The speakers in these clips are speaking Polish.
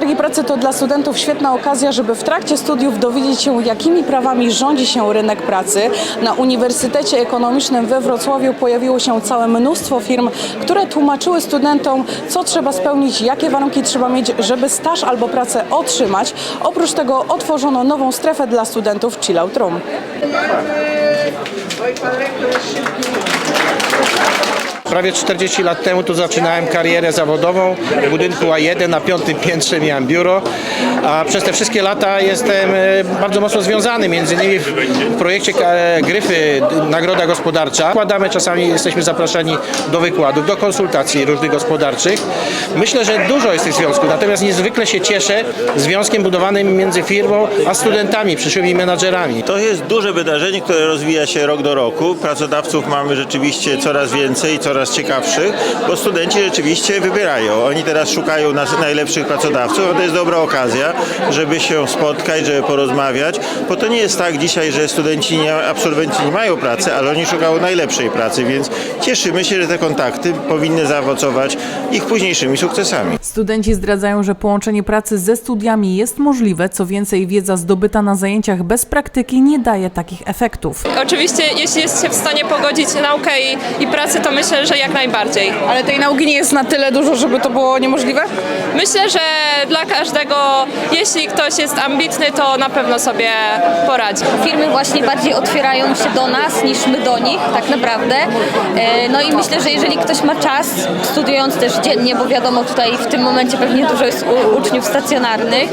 Targi pracy to dla studentów świetna okazja, żeby w trakcie studiów dowiedzieć się, jakimi prawami rządzi się rynek pracy. Na Uniwersytecie Ekonomicznym we Wrocławiu pojawiło się całe mnóstwo firm, które tłumaczyły studentom, co trzeba spełnić, jakie warunki trzeba mieć, żeby staż albo pracę otrzymać. Oprócz tego otworzono nową strefę dla studentów Chill Out Room. Prawie 40 lat temu tu zaczynałem karierę zawodową w budynku A1 na piątym piętrze miałem biuro, a przez te wszystkie lata jestem e, bardzo mocno związany, między innymi w projekcie e, Gryfy Nagroda Gospodarcza. Wkładamy, czasami jesteśmy zapraszani do wykładów, do konsultacji różnych gospodarczych. Myślę, że dużo jest tych związków, natomiast niezwykle się cieszę związkiem budowanym między firmą a studentami, przyszłymi menadżerami. To jest duże wydarzenie, które rozwija się rok do roku. Pracodawców mamy rzeczywiście coraz więcej, coraz ciekawszych, bo studenci rzeczywiście wybierają. Oni teraz szukają najlepszych pracodawców, a to jest dobra okazja, żeby się spotkać, żeby porozmawiać, bo to nie jest tak dzisiaj, że studenci, nie, absolwenci nie mają pracy, ale oni szukają najlepszej pracy, więc cieszymy się, że te kontakty powinny zaowocować ich późniejszymi sukcesami. Studenci zdradzają, że połączenie pracy ze studiami jest możliwe, co więcej wiedza zdobyta na zajęciach bez praktyki nie daje takich efektów. Oczywiście, jeśli jest się w stanie pogodzić naukę i, i pracę, to myślę, że jak najbardziej. Ale tej nauki nie jest na tyle dużo, żeby to było niemożliwe? Myślę, że dla każdego, jeśli ktoś jest ambitny, to na pewno sobie poradzi. firmy właśnie bardziej otwierają się do nas niż my do nich, tak naprawdę. E, No i myślę, że jeżeli ktoś ma czas, studiując też dziennie, bo wiadomo tutaj w tym momencie pewnie dużo jest u- uczniów stacjonarnych,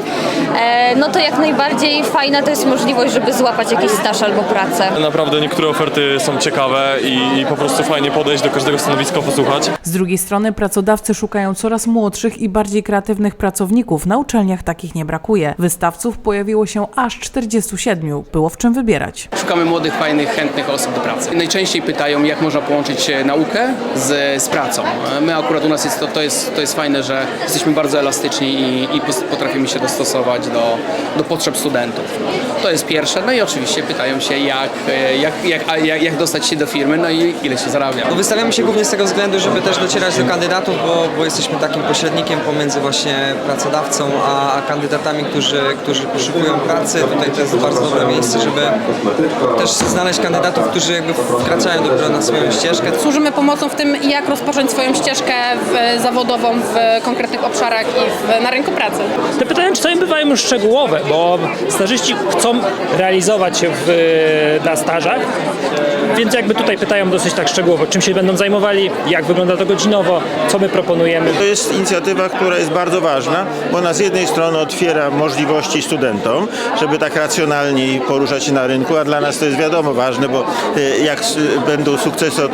e, no to jak najbardziej fajna to jest możliwość, żeby złapać jakiś staż albo pracę. Naprawdę niektóre oferty są ciekawe i, i po prostu fajnie podejść do każdego stanowiska, posłuchać. Z drugiej strony pracodawcy szukają coraz młodszych i bardziej kreatywnych pracowników. Na uczelniach takich nie brakuje. Wystawców pojawiło się aż 47. Było w czym wybierać. Szukamy młodych, fajnych, chętnych osób do pracy. Najczęściej pytają, jak można połączyć naukę z, z pracą. E, My akurat u nas jest to, to, jest, to jest fajne, że jesteśmy bardzo elastyczni i, i potrafimy się dostosować do, do potrzeb studentów. To jest pierwsze. No i oczywiście pytają się, jak, e, jak, jak, jak, jak dostać się do firmy, no i ile się zarabia. No wystawiamy się głównie z tego względu, żeby też docierać do kandydatów, bo, bo jesteśmy takim pośrednikiem pomiędzy właśnie pracodawcą a, a kandydatami, którzy, którzy poszukują pracy. Tutaj to jest bardzo dobre miejsce, żeby też znaleźć kandydatów, którzy jakby wkraczają dopiero na swoją ścieżkę. Służymy pomocą w tym, jak rozpocząć swoją ścieżkę w, zawodową w konkretnych obszarach i w, na rynku pracy. Te pytania czasami bywają już szczegółowe, bo stażyści chcą realizować się w, na stażach, więc jakby tutaj pytają dosyć tak szczegółowo, czym się będą zajmowali, jak wygląda to godzinowo, co my proponujemy. To jest inicjatywa, która jest bardzo ważna, bo ona z jednej strony otwiera możliwości studentom, żeby tak racjonalniej poruszać się na rynku, a dla nas to jest wiadomo ważne, bo e, jak będą sukcesy od,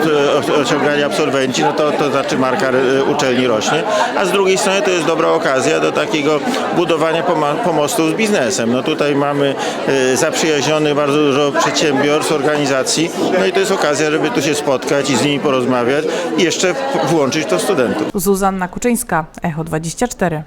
e, osiągali absolwenci, no to, to znaczy marka e, uczelni rośnie, a z drugiej strony to jest dobra okazja do takiego budowania pomostów z biznesem. No tutaj mamy e, zaprzyjaźnionych bardzo dużo przedsiębiorstw, organizacji, no i to jest okazja, żeby tu się spotkać i z nimi porozmawiać i jeszcze włączyć to studentów. Zuzanna Kuczyńska, Echo 24.